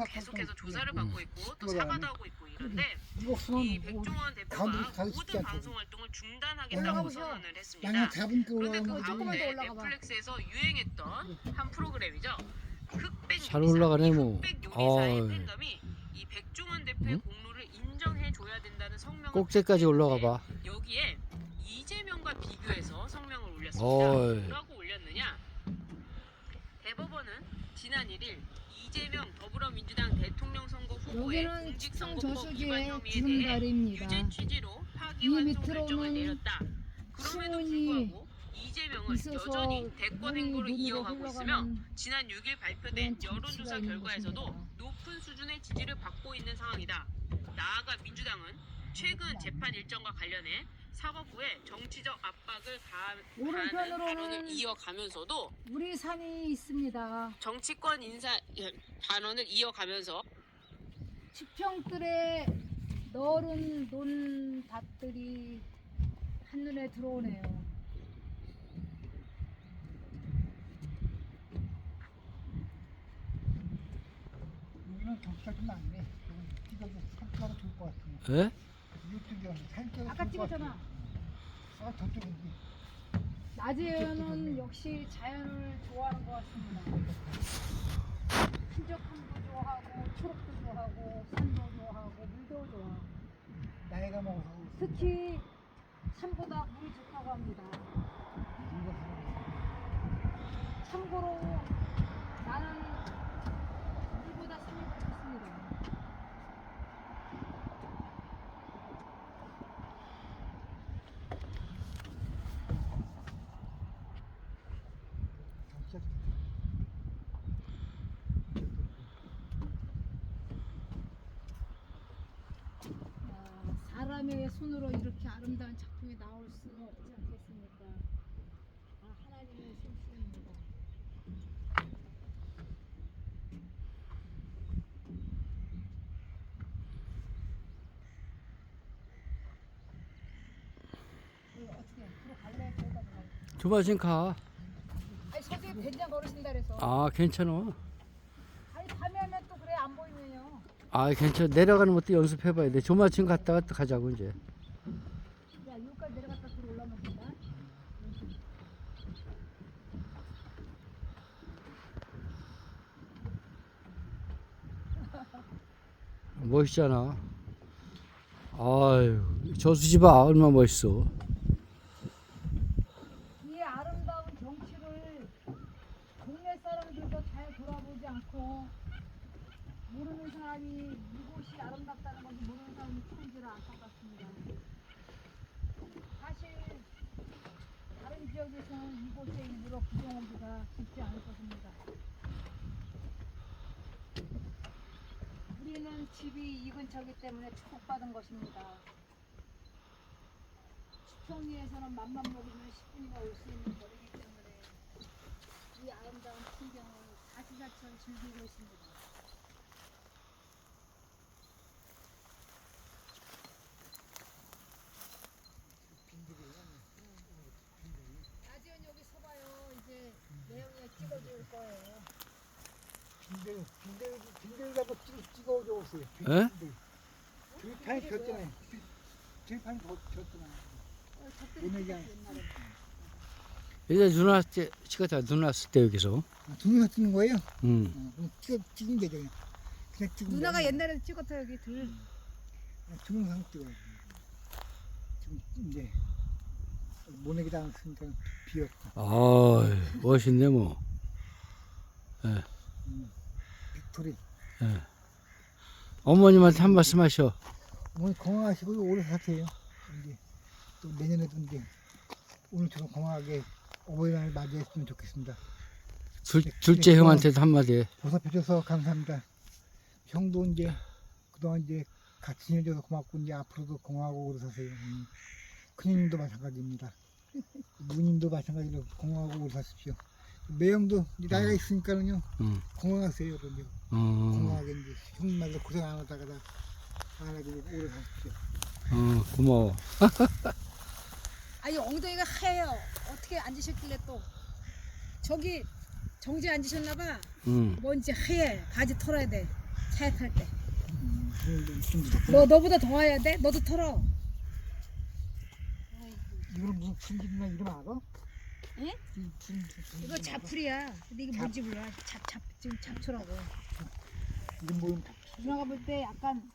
계속해서 조사를 받고 있고 또 사과도 하고 있고 이런데 이 수는 백종원 대표가 모든. 방송 활동을 중단하겠다고. 선언을 했습니다. 게 그런데 그 가운데. 넷플릭스에서 유행했던 한 프로그램이죠. 흑백 잘. 올라가네, 이 뭐. 흑백 요리사의. 팬덤이 이 백종원 대표의 응? 공로를 인정해 줘야 된다는 성명을 꼭지까지 올라가 봐. 여기에 이재명과 비교해서 성명을 올렸습니다. 어이. 뭐라고 올렸느냐? 대법원은 지난 1일 이재명 더불어민주당 대통령 선거 후보의 여기는 공직선거법 위반 저수지의 혐의에 대해 구름다리입니다. 유죄 취지로 이 파기환송 밑으로는 결정을 내렸다. 그럼에도 불구하고 이재명은 있어서 여전히 대권 행보를 눈으로 이어가고 있으며 흘러가는 지난 6일 그런 발표된 정치가 여론조사 있는 결과에서도 것입니다. 높은 수준의 지지를 받고 있는 상황이다. 나아가 민주당은 최근 재판 일정과 관련해 사법부에 정치적 압박을 가하는 오른편으로는 발언을 이어가면서도 우리 산이 있습니다. 정치권 인사 발언을 이어가면서 치평들의 너른 논밭들이 한눈에 들어오네요. 여기는 경치가 좀 많네. 찍어도 산쪽으로 좋을 것 같은데. 예? 이쪽이 산쪽으로 아까 좋을 것 찍었잖아. 아 저쪽인지. 낮에는 역시 자연을 좋아하는 것 같습니다. 한적함도 좋아하고 초록도 좋아하고 산도 좋아하고 물도 좋아. 나이가 먹어서 특히 산보다 물이 좋다고 합니다. 이거 참고로 나는 물보다 산이 더 좋습니다. 경치가 아, 사람의 손으로 이렇게 아름다운 작품이 나올 수는 없지 않겠습니까? 아, 하나님의 솜씨입니다. 들어갈래? 조마진 가. 아니 서재 된장 걸으신다 그래서 아 괜찮아. 아니 밤에 하면 안 보이면요 아 괜찮아. 내려가는 것도 연습해봐야 돼. 조마진 갔다가 또 가자고 이제. 야 여기까지 내려갔다 들어 올라면 된다 멋있잖아. 아유 저수지 봐 얼마 나 멋있어. 이 아름다운 경치를 동네 사람들도 잘 돌아보지 않고 모르는 사람이 이곳이 아름답다는 건지 모르는 사람이 천지를 안타깝습니다. 사실 다른 지역에서는 이곳에 일부러 구경 오기가 쉽지 않을 것입니다. 우리는 집이 이 근처이기 때문에 축복받은 것입니다. 수평리에서는 맘만 먹으면 10분이나 올 수 있는 거리이기 때문에 이 아름다운 풍경을 사시사철 즐기고 있습니다. 나지연 여기 서봐요. 이제 내용에 찍어줄 거예요. 빈대 빈대 빈대라고 찍 찍어줘 보세요. 에? 들판이 졌잖아요. 들판이 더 졌잖아. 어, 저때 오늘이야. 옛날에. 이제 눈 왔을 때 찍었다 눈 왔을 때 여기서. 동영상 찍는 거예요? 음. 어, 그럼 찍어 찍은 거죠 그냥. 그냥 찍은 누나가. 옛날에 찍었다 여기 들. 동영상 찍어요. 지금 이제 모내기 당했으니까 비었어. 아 멋있네 뭐. 빅토리. 어머님한테 한 말씀 하셔. 오늘 건강하시고 오래 사세요. 이제 또 내년에도 이제 오늘처럼 건강하게 어버이날 맞이했으면 좋겠습니다. 둘, 둘째 형한테도 한마디. 보살펴줘서 감사합니다. 형도 이제 그동안 이제 같이 지내줘서 고맙고 이제 앞으로도 건강하고 오래 사세요. 음. 큰형님도 마찬가지입니다. 누님도 마찬가지로 건강하고 오래 사십시오. 매형도 나이가 있으니까는요 음. 건강하세요. 그럼요. 어, 건강하게 이제 형님 말로 고생 안 하다가 안 하게 오래 사십시오. 어, 고마워. 아니 엉덩이가 하얘요. 어떻게 앉으셨길래 또 저기 정지 앉으셨나봐. 음. 뭔지 하얘. 바지 털어야 돼. 차에 탈 때. 음, 좀- 좀 무섭고. 너 너보다 더 와야 돼? 너도 털어. 이거 무슨 풀이나 이름 알아? 예? 이 풀, 풀, 풀 이거 이름 자풀이야. 근데 이게 잡. 뭔지 몰라. 잡, 잡, 지금 잡초라고. 이름 다 누나가 볼 때 약간